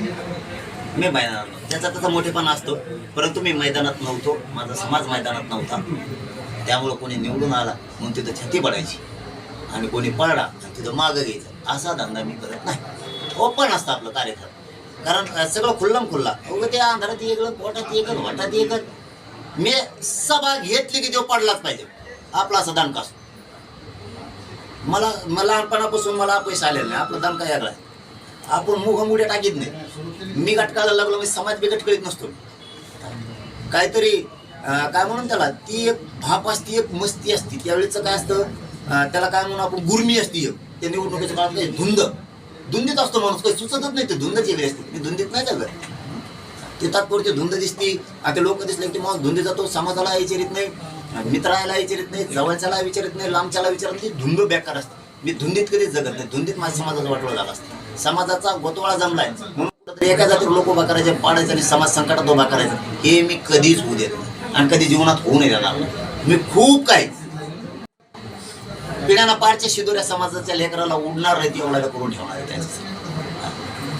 मी मैदानात नव्हतो. त्याचा त्याचा मोठेपणा असतो परंतु मी मैदानात नव्हतो. माझा समाज मैदानात नव्हता. त्यामुळं कोणी निवडून आला म्हणून तिथं छाती पडायची. आणि कोणी पडला आणि तिथं मागं घ्यायचं. असा धंदा मी करत नाही. ओपन असतं आपलं कार्यक्रम. कारण सगळं खुल्लम खुल्ला. उगं ते अंधारात येगळं पोटात येगळं वाटात येगळं मी सभा घेतली की तो पडलाच पाहिजे. आपला असा दणका असतो. मला मला लहानपणापासून मला पैसे आलेलं नाही. आपला दणका वेगळा आहे. आपण मुखमुठ्या टाकीत नाही. मी गटकाला लागलो मी समाज बिगट करीत नसतो. काहीतरी काय म्हणून त्याला? ती एक भाप असती एक मस्ती असती. त्यावेळेचं काय असतं? त्याला काय म्हणून आपण? गुर्मी असती एक. त्या निवडणुकीच्या काळात काही धुंद. धुंदीत असतो माणूस काही सुचतच नाही ते धुंदच वेगळी असते. मी धुंदीत नाही चालत. ते तात्पुरते धुंद दिसती. आता लोक दिसले की माणूस धुंदी जातो समाजाला विचारित नाही मित्राला विचारित नाही जवळच्याला विचारित नाही लांबच्याला विचारत नाही. धुंद बेकार असते. मी धुंदीत कधीच जगत नाही. धुंदीत माझ्या समाजाचा वाटोळा झाला असतं. समाजाचा गोतवाळा जमलाय. म्हणून एका जातीवर लोक उभा करायचे पाडायचे आणि समाज संकटात उभा करायचा. हे मी कधीच होऊ देत नाही. आणि कधी जीवनात होऊ नाही देणार. मी खूप काही. पिढ्याना पारच्या शिदोऱ्या समाजाच्या लेकराला उडणार नाही एवढा करून ठेवणार आहे त्यांच्यासाठी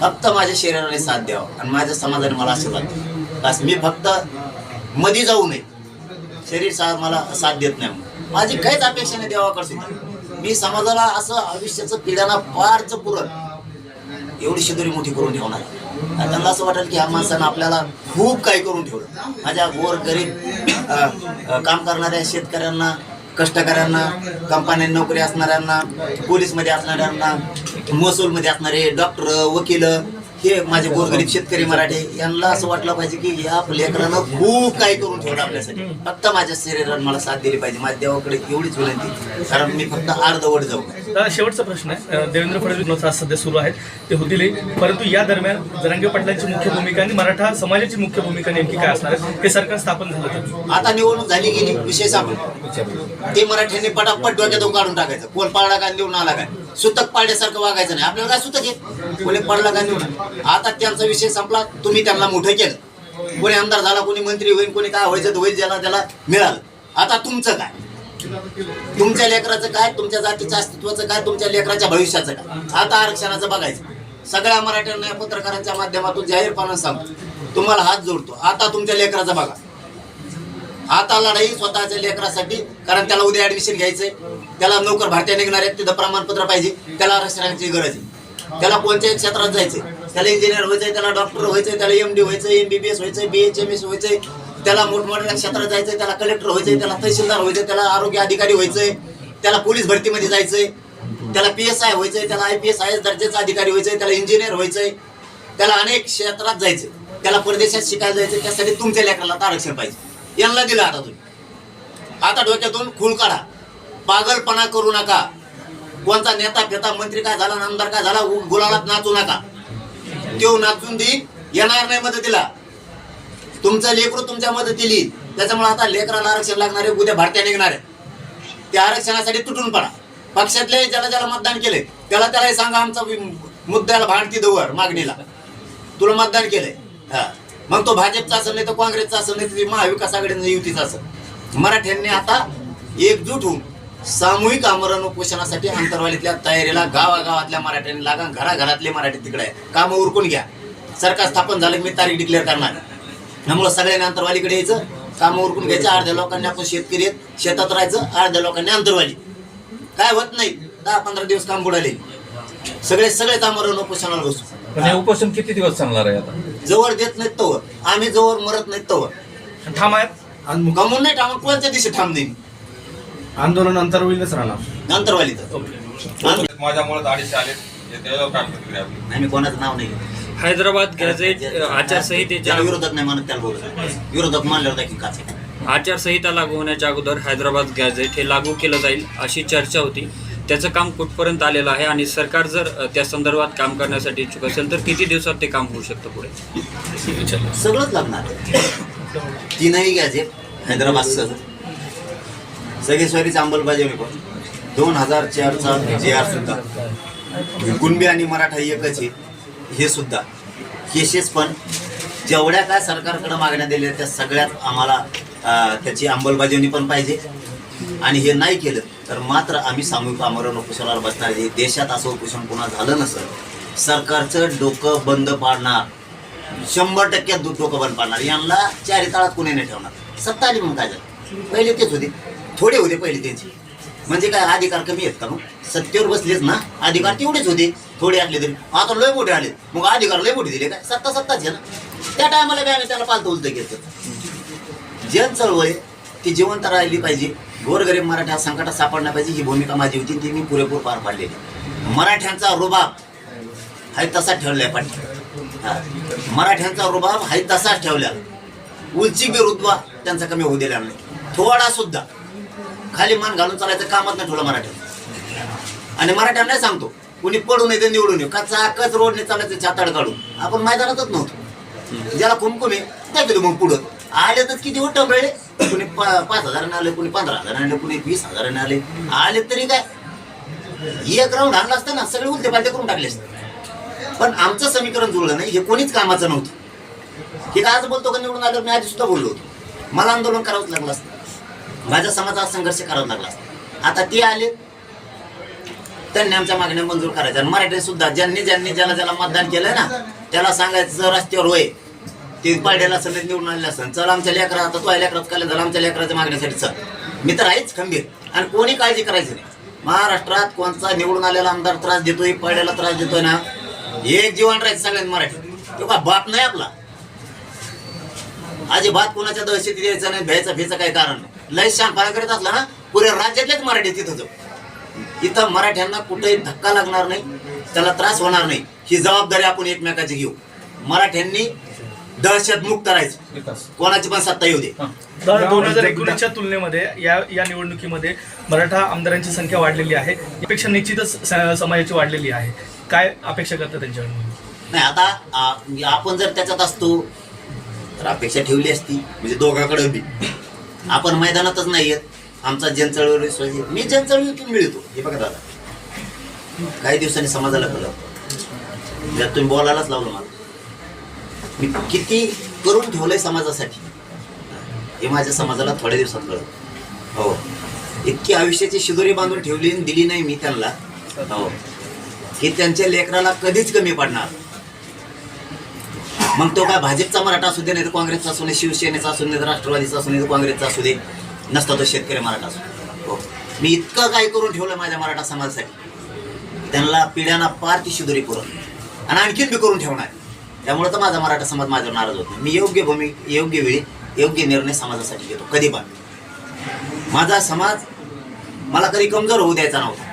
फक्त माझ्या शरीराने साथ द्यावा आणि माझ्या समाजाने मला आशीर्वाद द्यावा. बस मी फक्त मधी जाऊ नये. शरीर सा मला साथ देत नाही माझी काहीच अपेक्षा नाही देवाकडे मी समाजाला असं आयुष्याचं पिढ्याना पारचं पुरत एवढी शिदोरी मोठी करून ठेवणार त्यांना असं वाटेल की ह्या माणसानं आपल्याला खूप काही करून ठेवलं. माझ्या गोर गरीब काम करणाऱ्या शेतकऱ्यांना कष्टकऱ्यांना कंपन्यात नोकरी असणाऱ्यांना पोलीसमध्ये असणाऱ्यांना महसूलमध्ये असणारे डॉक्टर वकील हे माझे गोरगरीब शेतकरी मराठे यांना असं वाटलं पाहिजे की या लेकरानं खूप काही करून ठेवलं आपल्यासाठी. फक्त माझ्या शरीरानं मला साथ दिली पाहिजे. माझ्या देवाकडे एवढीच विनंती. कारण मी फक्त अर्धवट जाऊ. शेवटचा प्रश्न आहे. देवेंद्र फडणवीस सध्या सुरू आहेत. ते होतील परंतु या दरम्यान जरांगे पाटलांची मुख्य भूमिका आणि मराठा समाजाची मुख्य भूमिका नेमकी काय असणार आहे? हे सरकार स्थापन झालं आता निवडणूक झाली गेली विषय संपला ते मराठ्यांनी पटापट डोक्यातून काढून टाकायचं. कोण पाळला का निवडून आला काय? सुतक पाडल्यासारखं वागायचं नाही. आपल्याला काय सुतक आहे? कोणी पडला का निवडून आता त्यांचा विषय संपला तुम्ही त्यांना मोठं केलं. कोणी आमदार झाला कोणी मंत्री होईल कोणी काय व्हायचं होईल ज्याला त्याला मिळालं. आता तुमचं काय? तुमच्या लेकराचं काय? तुमच्या जातीच्या अस्तित्वाचं काय? तुमच्या लेकराच्या भविष्याचं काय? आता आरक्षणाचं बघायचं. सगळ्या मराठ्यांना या पत्रकारांच्या माध्यमातून जाहीरपणा सांगतो. तुम्हाला हात जोडतो. आता तुमच्या लेकराचं बघा. आता लढाई स्वतःच्या लेकरासाठी कारण त्याला उद्या ऍडमिशन घ्यायचंय. त्याला नोकर भारतीय निघणार आहेत तिथं प्रमाणपत्र पाहिजे. त्याला आरक्षणाची गरज आहे. त्याला कोणत्याही क्षेत्रात जायचंय. त्याला इंजिनियर व्हायचंय त्याला डॉक्टर व्हायचंय त्याला एम डी व्हायचंय एमबीबीएस व्हायचंय बी एच एम एस व्हायचंय. त्याला मोठमोठ्या क्षेत्रात जायचंय त्याला कलेक्टर व्हायचंय त्याला तहसीलदार व्हायचंय त्याला आरोग्य अधिकारी व्हायचंय त्याला पोलीस भरतीमध्ये जायचंय त्याला पी एस आय व्हायचंय त्याला I P S I S दर्जाचा अधिकारी व्हायचंय त्याला इंजिनियर व्हायचंय. त्याला अनेक क्षेत्रात जायचंय. त्याला परदेशात शिकायला जायचंय त्यासाठी तुमच्या लेकराला आरक्षण पाहिजे. यांना दिला आता तुम्ही. आता डोक्यातून खूळ काढा. पागलपणा करू नका. कोणता नेता फेता मंत्री काय झाला आमदार काय झाला उ- गुलालात नाचू नका. तो नाचून देईल येणार नाही मदतीला. तुमचं लेकरू तुमच्या मदतीला. येईल त्याच्यामुळे आता लेकराला आरक्षण लागणार आहे उद्या भारतीय निघणार आहे. त्या आरक्षणासाठी तुटून पडा. पक्षातले ज्याला ज्याला मतदान केले त्याला त्यालाही सांगा आमचा मुद्द्याला भांडती दवर मागणीला. तुला मतदान केलंय. हा. मग तो भाजपचा असेल नाही तर काँग्रेसचा असेल नाही तर महाविकास आघाडी युतीचा असेल. मराठ्यांनी आता एकजूट होऊन सामूहिक आमरण उपोषणासाठी अंतरवालीतल्या तयारीला गावागावातल्या मराठ्यांनी लागा घराघरातले मराठी तिकडे आहे कामं उरकून घ्या. सरकार स्थापन झालं मी तारीख डिक्लेअर करणार. त्यामुळं सगळ्यांनी अंतरवालीकडे यायचं कामं उरकून घ्यायचं अर्ध्या लोकांनी आपण शेतकरी आहेत शेतात राहायचं अर्ध्या लोकांनी अंतरवाली. काय होत नाही. दहा पंधरा दिवस काम बुडाले. सगळे सगळेच आमरण उपोषणाला बसू. पण हे उपोषण किती दिवस चालणार आहे आता? जवळ देत नाहीत तवर. आम्ही जवळ मरत नाहीत तवर. ठाम आहेत? कमवून नाही ठाम कोणत्या दिवशी ठाम देईन? आंदोलन अंतर होईलच राहणार अंतरवाली तर. माझ्यामुळे अडीचशे आले त्याच्यावर काय प्रतिक्रिया आपली? नाही मी कोणाचं नाव नाही घेत. हैदराबाद गॅझेट आचारसंहितेच्या ज्याला विरोधक नाही म्हणत त्याला बोलत विरोधक मानल्यावर देखील काच आहे. आचारसंहिता लागू होण्याच्या अगोदर हैदराबाद गॅझेट हे लागू केलं जाईल अशी चर्चा होती. त्याचं काम कुठपर्यंत आलेलं आहे आणि सरकार जर त्या संदर्भात काम करण्यासाठी इच्छुक असेल तर किती दिवसात ते काम होऊ शकतं पुढे? सगळंच लागणार. तीनही गॅझेट हैदराबाद सह. सगळे स्वारीची अंमलबजावणी पण. दोन हजार चारचा जे आर सुद्धा. कुणबी आणि मराठा एकच आहे. हे सुद्धा. केसेस पण. जेवढ्या काय सरकारकडे मागण्या दिल्या त्या सगळ्यात आम्हाला त्याची अंमलबजावणी पण पाहिजे. आणि हे नाही केलं तर मात्र आम्ही सामूहिक आमरण उपोषणावर बसणार. आहे देशात असं उपोषण पुन्हा झालं नसेल सरकारचं डोकं बंद पाडणार. शंभर टक्के डोकं बंद पाडणार. यांना चारी ताळात कुणी नाही ठेवणार. सत्ता आली म्हणून काय झालं? पहिले तेच होते. थोडे होते पहिले त्यांचे. म्हणजे काय अधिकार कमी आहेत का मग? सत्तेवर बसलेच ना. अधिकार तेवढेच होते. थोडे आले तरी. आता लय मोठे आले मग अधिकार लय मोठे दिले काय? सत्ता सत्ताच आहे ना. त्या टायमाला बी आम्ही त्याला पालतं उलतं घेतो जन चळवळ ती जिवंत राहिली पाहिजे. गोरगरीब मराठा संकटात सापडला पाहिजे. ही भूमिका माझी होती. ती मी पुरेपूर पार पाडलेली. मराठ्यांचा रुबाब हाय तसा ठेवलाय पाठी मराठ्यांचा रुबाब हाय तसाच ठेवला. उलची बी त्यांचा कमी होऊ दिला नाही. थोडा सुद्धा. खाली मान घालून चालायचं कामच नाही ठेवलं मराठ्यात आणि मराठ्यांना सांगतो. कुणी पडू नये ते निवडून येऊ. कचा कच रोडने चालायचं छाताड काढून. आपण मैदानातच नव्हतो. ज्याला कुमकुम आहे त्या मग पुढं. आले तर किती उठ्ठ मिळले कुणी पा- पाच हजाराने आले कुणी पंधरा हजार आले कुणी वीस हजाराने आले. आले तरी काय? एक राऊंड आणला असतं ना सगळे उलटे पालटे करून टाकले असते. पण आमचं समीकरण जुळलं नाही हे कोणीच कामाचं नव्हतं. हे आज बोलतो का निवडून आल्यावर मी आधी सुद्धा बोललो होतो. मला आंदोलन करावंच लागलं असतं. माझ्या समाजात संघर्ष करावा लागला असता. आता ते आले त्यांनी आमच्या मागण्या मंजूर करायच्या. आणि मराठी सुद्धा ज्यांनी ज्यांनी ज्याला ज्याला मतदान केलंय ना त्याला सांगायचं जर रस्त्यावर होय. ते पाड्याला असं निवडून आलेलं असं चल आमच्या लेकरा आता तो लेकरात काल झालं आमच्या लेकराच्या मागण्यासाठी चल. मी तर आहेच खंबीर. आणि कोणी काळजी करायची नाही. महाराष्ट्रात कोणचा निवडून आलेला आमदार त्रास देतोय पाड्याला त्रास देतोय ना एक जीवन राहायचं सगळ्यात मराठी. तो का बाप नाही आपला? अजिबात कोणाच्या दहशतीत यायचा नाही भ्यायचा भ्यायचं काही कारण नाही. लय शानपणा करत असला ना पुऱ्या राज्यातलेच मराठी तिथं जाऊ इथं मराठ्यांना कुठेही धक्का लागणार नाही त्याला त्रास होणार नाही. ही जबाबदारी आपण एकमेकाची घेऊ. मराठ्यांनी दहशत मुक्त राहायचं. कोणाची पण सत्ता येऊ दे. दोन हजार एकोणीसच्या तुलनेमध्ये या या निवडणुकीमध्ये मराठा आमदारांची संख्या वाढलेली आहे. यापेक्षा निश्चितच समाजाची वाढलेली आहे. काय अपेक्षा करता त्यांच्याकडून? नाही आता आ- आपण जर त्याच्यात असतो तर अपेक्षा ठेवली असती. म्हणजे दोघांकडे बी. आपण मैदानातच नाही येत. आमचा जनचळवळी विश्वास. मी जनचळवळीतून मिळतो. हे बघा दादा. काही दिवसांनी समाजाला कळलं. जर तुम्ही बोलायलाच लावलं मला. मी किती करून ठेवलंय समाजासाठी? हे माझ्या समाजाला थोड्या दिवसात कळलं. हो. इतकी आयुष्याची शिदोरी बांधून ठेवली आणि दिली नाही मी त्यांना. हो. की त्यांच्या लेकराला कधीच कमी पडणार. मग तो काय भाजपचा मराठा असू दे नाही तर काँग्रेसचा असू दे शिवसेनेचा असू दे नाही तर राष्ट्रवादीचा असू दे नाही तर काँग्रेसचा असू दे नसता तो शेतकरी मराठा असू दे. हो. मी इतकं काय करून ठेवलं माझ्या मराठा समाजासाठी? त्यांना पिढ्यांना पार ती शिदोरी पुरवली. आणि आणखीन बी करून ठेवणार. त्यामुळे तर माझा मराठा समाज माझ्यावर नाराज होत नाही. मी योग्य भूमी योग्य वेळी योग्य निर्णय समाजासाठी घेतो कधी पण. माझा समाज मला कधी कमजोर होऊ द्यायचा नव्हता.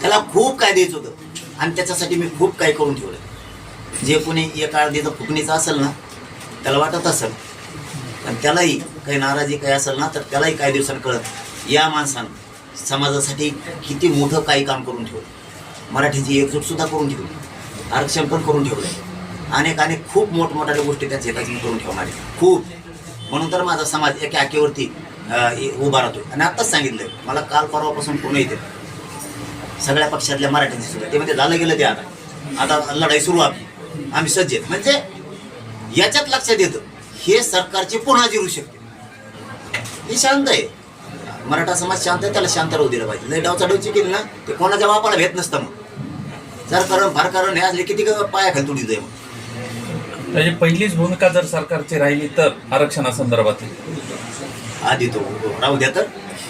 त्याला खूप काय द्यायचं होतं आणि त्याच्यासाठी मी खूप काही करून ठेवलं जे कोणी एका अर्धीचं फुकणीचं असेल ना त्याला वाटत असेल आणि त्यालाही काही नाराजी काही असेल ना तर त्यालाही काही दिवसांनी कळत या माणसानं समाजासाठी किती मोठं काही काम करून ठेवलं मराठीची एकजूटसुद्धा करून ठेवली. आरक्षण पण करून ठेवलं अनेक अनेक खूप मोठमोठ्या गोष्टी त्याच्या हिताची करून ठेवणार खूप. म्हणून तर माझा समाज एका आकेवरती उभा राहतो आणि आत्ताच सांगितलं मला काल परवापासून पूर्ण येते? सगळ्या पक्षातल्या मराठ्यांची सुद्धा ते म्हणजे झालं गेलं ते आता. आता लढाई सुरू आपली. आम्ही सज्ज आहेत. म्हणजे याच्यात लक्षात येतं हे सरकारची पुन्हा जिरू शकते. हे शांत आहे. मराठा समाज शांत आहे त्याला शांत राहू दिलं पाहिजे. लय डावचा डवची केली ना ते कोणाच्या बापाला भेट नसतं मग. जर कारण फार कारण हे असले किती पाया खाली तुडी जाईल मग. म्हणजे पहिलीच भूमिका जर सरकारची राहिली तर आरक्षणासंदर्भात आधी तो राहू द्या तर.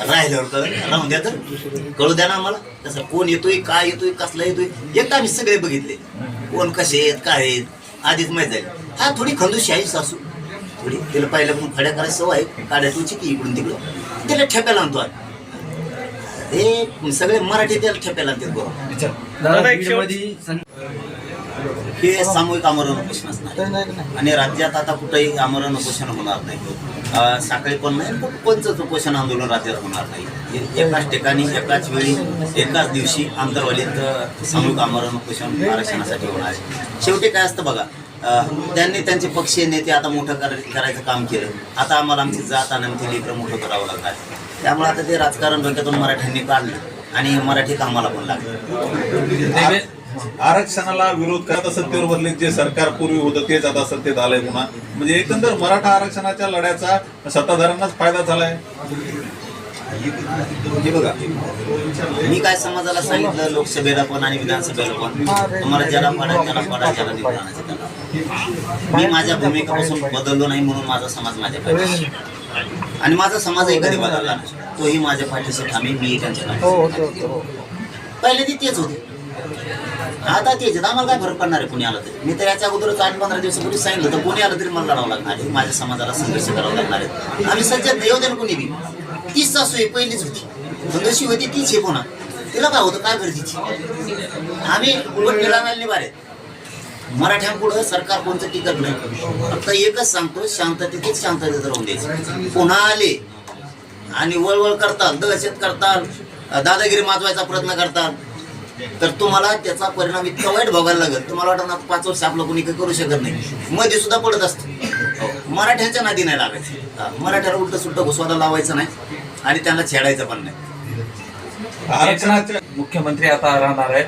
राहिल्यावर कळ राहू द्या तर. कळू द्या ना आम्हाला. तसं कोण येतोय काय येतोय कसला येतोय एकदा आम्ही सगळे बघितले. कोण कसे आहेत काय आहेत आधीच माहीत झाले. हा थोडी खंदूशी आहे सासू. थोडी तिला पाहिलं पण फड्या करायची सवय आहे. काड्या तुझी की इकडून तिकडं. तिला ठेप्याला आणतो आम्ही. हे सगळे मराठी त्याला ठेप्याला आणतात बरोबर विचार दादा, एक शेवट- बीडमध्ये सं- हे सामूहिक आमरण उपोषण असणार. आणि राज्यात आता कुठेही आमरण उपोषण होणार नाही. साखळी पण नाही पण कोणतंच उपोषण आंदोलन राज्यात होणार नाही. एकाच ठिकाणी एकाच वेळी एकाच दिवशी आमदारवालीत सामूहिक आमरण उपोषण आरक्षणासाठी होणार आहे. शेवटी काय असतं बघा त्यांनी त्यांचे पक्षीय नेते आता मोठं कर करायचं काम केलं. आता आम्हाला आमची जात आणि आमची लेकरं मोठं करावं लागणार. त्यामुळे आता ते राजकारण डोक्यातून मराठ्यांनी काढलं आणि मराठी कामाला पण लागलं. आरक्षणाला विरोध करत सत्तेवर बदले जे सरकार पूर्वी होतं तेच आता सत्तेत आलंय पुन्हा म्हणजे एकंदर मराठा आरक्षणाच्या लढ्याचा सत्ताधाऱ्यांनाच फायदा झालाय. हे बघा मी काय समाजाला सांगितलं लोकसभेला पण आणि विधानसभेला पण? तुम्हाला ज्याला पडा त्याला पडा ज्याला मी माझ्या भूमिकेपासून बदललो नाही म्हणून माझा समाज माझ्या पाठीशी आणि माझा समाजही कधी बदलला नाही. तोही माझ्या पाठीशी ठामी मी त्यांच्या पाठीशी पहिले ती तेच होते. आता तेच आहेत. आम्हाला काय फरक पडणार आहे पुणे आलं तरी? मी तर याच्या अगोदरच आठ पंधरा दिवसापूर्वी सांगितलं तर कोणी आलं तरी मला लढावं लागणार आहे. माझ्या समाजाला संघर्ष करावा लागणार आहे. आम्ही सज्जत नाही येऊ कोणी बी. तीच सासू आहे पहिलीच होती. जशी होती तीच आहे पुन्हा. तिला काय होतं काय गरजेची? आम्ही उलट निलावायला बारे मराठ्यांपुढं सरकार कोणतं टिकत नाही. फक्त एकच सांगतो शांततेतच शांततेत राहून द्यायचं. पुन्हा आले आणि वळवळ करतात दहशत करतात दादागिरी माजवायचा प्रयत्न करतात तर तुम्हाला त्याचा परिणाम इतका वाईट भोगायला लागेल तुम्हाला वाटत ना पाच वर्ष आपलं कोणी काही करू शकत नाही. मध्ये सुद्धा पडत असतं. मराठ्यांच्या नादी नाही लागायचं हा, मराठ्याला उलट सुलट घुसवायला लावायचं नाही आणि त्यांना छेडायचं पण नाही. मुख्यमंत्री आता राहणार आहेत.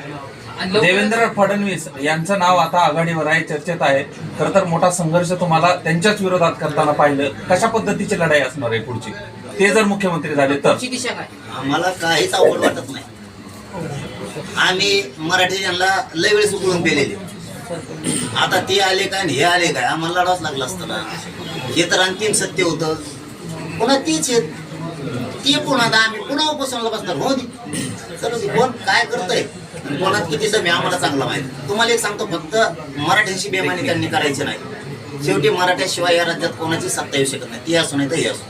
देवेंद्र फडणवीस यांचं नाव आता आघाडीवर आहे चर्चेत आहे. खर तर मोठा संघर्ष तुम्हाला त्यांच्याच विरोधात करताना पाहिलं. कशा पद्धतीची लढाई असणार आहे पुढची? ते जर मुख्यमंत्री झाले तर. आम्हाला काहीच अवघड वाटत नाही. आम्ही मराठी यांना लय वेळेस उकळून पेलेले. आता ते आले काय आणि हे आले काय? आम्हाला लढावंच लागला असतं ना. हे तर अंतिम सत्य होतं. पुन्हा तीच आहेत. ते पुन्हा आता आम्ही पुन्हा उपोषणाला बसणार. हो दे कोण? काय करतंय? कोणात किती जमी आम्हाला चांगला माहिती. तुम्हाला एक सांगतो फक्त मराठ्यांशी बेमानी त्यांनी करायची नाही. शेवटी मराठ्याशिवाय या राज्यात कोणाची सत्ता येऊ शकत नाही. ती असो नाही तर हे असो.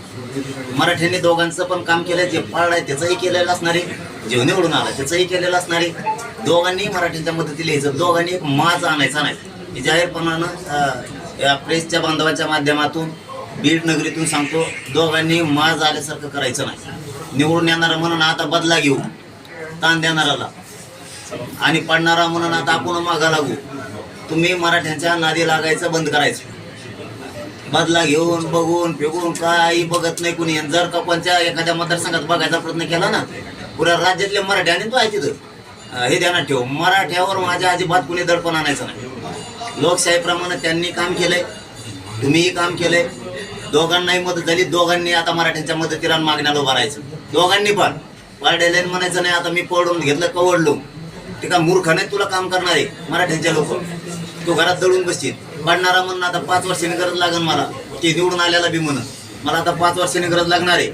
मराठ्यांनी दोघांचं पण काम केलंय जे पाळलंय त्याचंही केलेलं असणार आहे. जे निवडून आला त्याचंही केलेलं असणार आहे. दोघांनी मराठीच्या मदतीला यायचं दोघांनी एक माज आणायचा नाही जाहीरपणानं या प्रेसच्या बांधवाच्या माध्यमातून बीड नगरीतून सांगतो दोघांनी माज आल्यासारखं करायचं नाही. निवडून येणारा म्हणून आता बदला घेऊ ताण देणाराला आणि पडणारा म्हणून आता आपण मागा लागू. तुम्ही मराठ्यांच्या नादी लागायचं बंद करायचं. बदला घेऊन बघून फेकून काही बघत नाही कुणी. जर का कोणत्या एखाद्या मतदारसंघात बघायचा प्रयत्न केला ना पुऱ्या राज्यातले मराठी आणि तो आहे तिथं. हे ध्यानात ठेव. मराठ्यावर माझ्या अजिबात कुणी दडपण आणायचं नाही. लोकशाहीप्रमाणे त्यांनी काम केलंय तुम्हीही काम केलंय. दोघांनाही मदत झाली दोघांनी आता मराठ्यांच्या मदतीला मागण्याला उभं राहायचं. दोघांनी पण. पारडेलाईन म्हणायचं नाही आता मी पळून घेतलं कवडलो. ते का मूर्ख नाही तुला काम करणार आहे मराठ्यांचे लोक. तू घरात दळून बसतील पडणारा म्हणून आता पाच वर्षांनी गरज लागेल मला. ते निवडून आल्याला बी म्हणून. मला आता पाच वर्षांनी गरज लागणार आहे.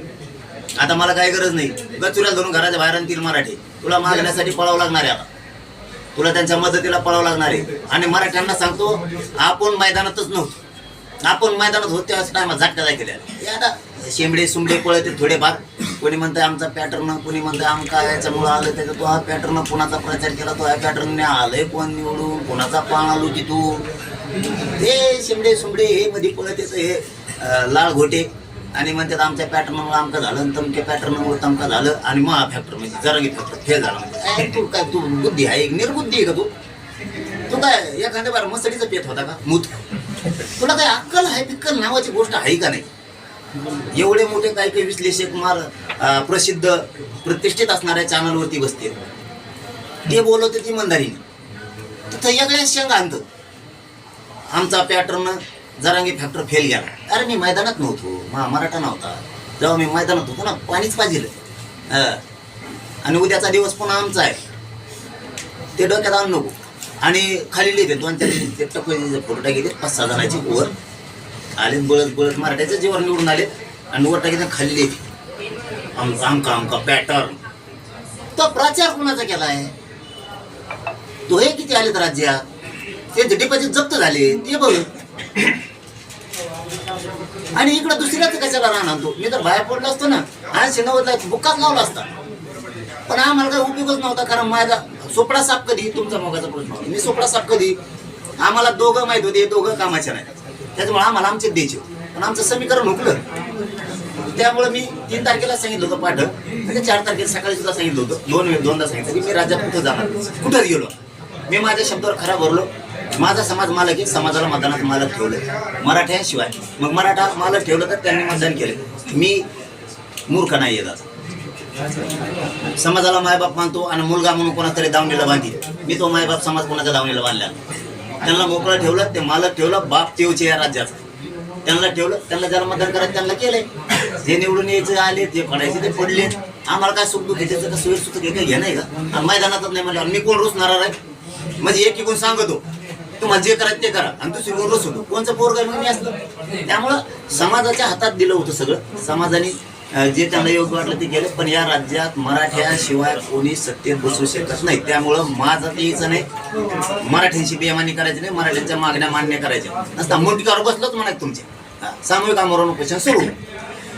आता मला काही गरज नाही. गचुऱ्या धरून घराच्या बाहेर आणतील मराठी. तुला मागण्यासाठी पळावं लागणार आहे आता. तुला त्यांच्या मदतीला पळावं लागणार आहे. आणि मराठ्यांना सांगतो आपण मैदानातच नव्हतो. आपण मैदानात होतो त्याच टायमात झटका जाय केल्या आता शेंबडे सुंबडे पळते थोडेफार. कोणी म्हणतंय आमचा पॅटर्न कोणी म्हणतंय आमका याच्यामुळं आलं त्याचा. तो हा पॅटर्न कोणाचा प्रचार केला तो ह्या पॅटर्नने आलंय कोण निवडून? कोणाचा पाण आलो तिथून? हे शेंबडे सुंबडे हे मध्ये पळत हे लाळ लाल घोटे. आणि म्हणतात आमच्या पॅटर्नमुळे आमचं झालं आणि तमक्या पॅटर्नमुळे तमका झालं आणि महा फॅक्टर म्हणजे जरा फॅक्टर फेल झाला म्हणजे. तू काय तू बुद्धी आहे निर्बुद्धी आहे का तू? तू काय एखाद्या बार मसडीचा पेत होता का? मूत. तुला काय अक्कल आहे पिक्कल नावाची गोष्ट आहे का नाही? एवढे मोठे काही काही विश्लेषक मार प्रसिद्ध प्रतिष्ठित असणाऱ्या चॅनलवरती बसते. ते बोलवते ती मंदारीने तर सगळ्या शेंगा आणतं आमचा पॅटर्न जरांगी फॅक्टर फेल गेला. अरे मी मैदानात नव्हतो. मा मराठा नव्हता. जेव्हा मी मैदानात होतो ना पाणीच पाहिजे. आणि उद्याचा दिवस पुन्हा आमचा आहे. ते डोक्यात आणू नको. आणि खाली लिहिते दोन चार ते टपकले फोटो टाकीते पाच सहा जणांची वर. आले बळत बळत मराठ्याचे जेवण निवडून आले. आणि वर टाकी खाली लिहिले आमका आमका आमका पॅटर्न तो प्रचार कुणाचा केला आहे तो हे किती आलेत राज्यात? ते डिपॉझिट जप्त झाले. ते बघ. आणि इकडं दुसऱ्याच कशाला राहणार तो? मी तर बाहेर पडलो असतो ना. आज नव्वदला बुक्काच लावला असता. पण आम्हाला काही उपयोगच नव्हता कारण माझा सोपडा साप कधी? तुमचा मोगाचा प्रश्न होता. मी सोपडा साप कधी? आम्हाला दोघं माहीत होते दोघं कामाचे नाही त्याच्यामुळे आम्हाला आमचे द्यायचे. पण आमचं समीकरण हुकलं. त्यामुळे मी तीन तारखेला सांगितलं होतं पाठ. म्हणजे चार तारखेला सकाळी सुद्धा सांगितलं होतं. दोन वेळ दोनदा सांगितलं की मी राज्यात कुठं जाणार? कुठंच गेलो? मी माझ्या शब्दावर खरा भरलो. माझा समाज मालक आहे समाजाला मतदानात मालक ठेवलं. मराठ्याशिवाय. मग मराठा मालक ठेवलं तर त्यांनी मतदान केलं. मी मूर्ख नाही येतात समाजाला मायबाप मानतो आणि मुलगा म्हणून कोणातरी दावणीला बांधी मी तो मायबाप समाज कोणाच्या दावणीला बांधला त्यांना मोकळा ठेवलं ते मालक ठेवलं बाप तेवचे या राज्याचा त्यांना ठेवलं त्यांना ज्याला मतदान करायचं त्यांना केलंय. जे निवडून यायचे आले जे पडायचे ते पडले. आम्हाला काय सुख दुःख घ्यायचं का सोयी सुख काही घ्या नाही का? मैदानातच नाही म्हणल्यावर मी कोण रुसणार आहे? म्हणजे एक कोण सांगतो. तुम्हाला जे करायचं ते करा. आणि दुसरी कोण होतो कोणचं पोरग मी असलं. त्यामुळं समाजाच्या हातात दिलं होतं सगळं. समाजाने जे त्यांना योग्य वाटलं ते गेलं पण या राज्यात मराठ्याशिवाय कोणी सत्तेत बसू शकत नाही. त्यामुळं माझं ते यायचं नाही. मराठ्यांशी बेमानी करायची नाही. मराठ्यांच्या मागण्या मान्य करायच्या. नसता मुंडकावर बसलोच म्हणाय तुमचे. सामूहिक आमरण उपोषण सुरू.